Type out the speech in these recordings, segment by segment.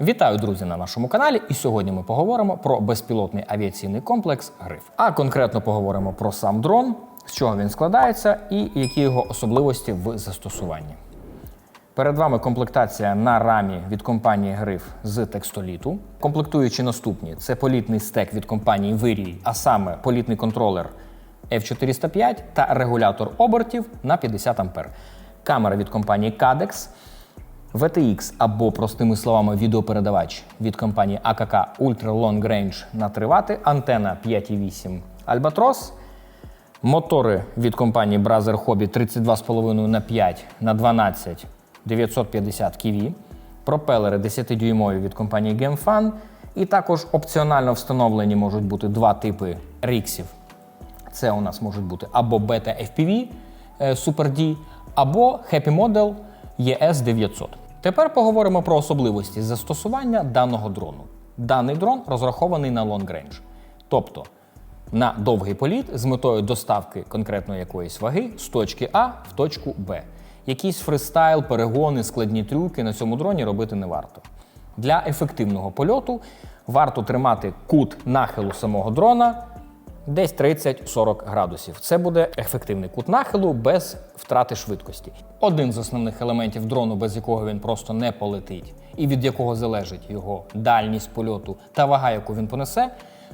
Вітаю, друзі, на нашому каналі. І сьогодні ми поговоримо про безпілотний авіаційний комплекс Гриф. А конкретно поговоримо про сам дрон, з чого він складається і які його особливості в застосуванні. Перед вами комплектація на рамі від компанії Гриф з текстоліту. Комплектуючі наступні: це політний стек від компанії Вирій, а саме політний контролер F405 та регулятор обертів на 50 А. Камера від компанії Cadex, VTX або, простими словами, відеопередавач від компанії AKK Ultra Long Range на 3 Вт, антена 5,8 Albatros, мотори від компанії Brazzer Hobby 32,5 на 5 на 12 950 кВ, пропелери 10-дюймові від компанії GameFun, і також опціонально встановлені можуть бути два типи ріксів. Це у нас можуть бути або Beta FPV е, Super D, або Happy Model ES 900. Тепер поговоримо про особливості застосування даного дрону. Даний дрон розрахований на long range, тобто на довгий політ з метою доставки конкретної якоїсь ваги з точки А в точку Б. Якийсь фристайл, перегони, складні трюки на цьому дроні робити не варто. Для ефективного польоту варто тримати кут нахилу самого дрона десь 30-40 градусів. Це буде ефективний кут нахилу без втрати швидкості. Один з основних елементів дрону, без якого він просто не полетить, і від якого залежить його дальність польоту та вага, яку він понесе.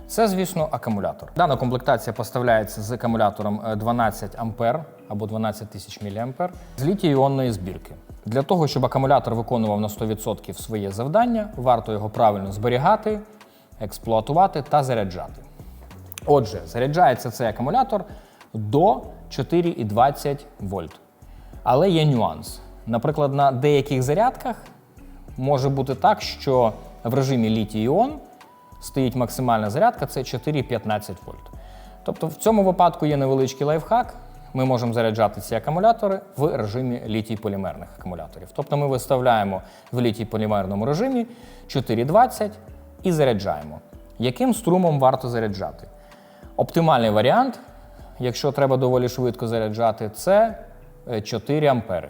Це, звісно, акумулятор. Дана комплектація поставляється з акумулятором е, 12 ампер або 12 тисяч мА з літій-іонної збірки. Для того, щоб акумулятор виконував на 100% своє завдання, варто його правильно зберігати, експлуатувати та заряджати. Отже, заряджається цей акумулятор до 4,20 вольт. Але є нюанс. Наприклад, на деяких зарядках може бути так, що в режимі літій-іон стоїть максимальна зарядка це 4,15 вольт. Тобто в цьому випадку є невеличкий лайфхак. Ми можемо заряджати ці акумулятори в режимі літій-полімерних акумуляторів. Тобто ми виставляємо в літій-полімерному режимі 4,20 і заряджаємо. Яким струмом варто заряджати? Оптимальний варіант, якщо треба доволі швидко заряджати, це е, 4 ампери.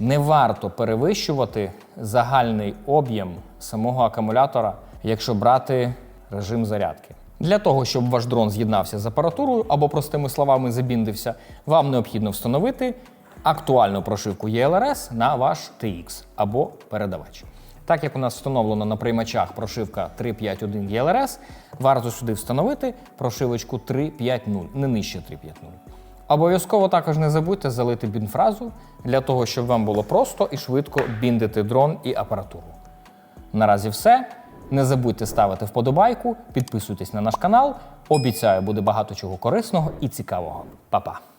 Не варто перевищувати загальний об'єм самого акумулятора, якщо брати режим зарядки. Для того, щоб ваш дрон з'єднався з апаратурою або, простими словами, забіндився, вам необхідно встановити актуальну прошивку ELRS на ваш TX або передавач. Так як у нас встановлено на приймачах прошивка 351 ELRS, варто сюди встановити прошивочку 350, не нижче 350. Обов'язково також не забудьте залити бінфразу для того, щоб вам було просто і швидко біндити дрон і апаратуру. Наразі все. Не забудьте ставити вподобайку, підписуйтесь на наш канал. Обіцяю, буде багато чого корисного і цікавого. Па-па!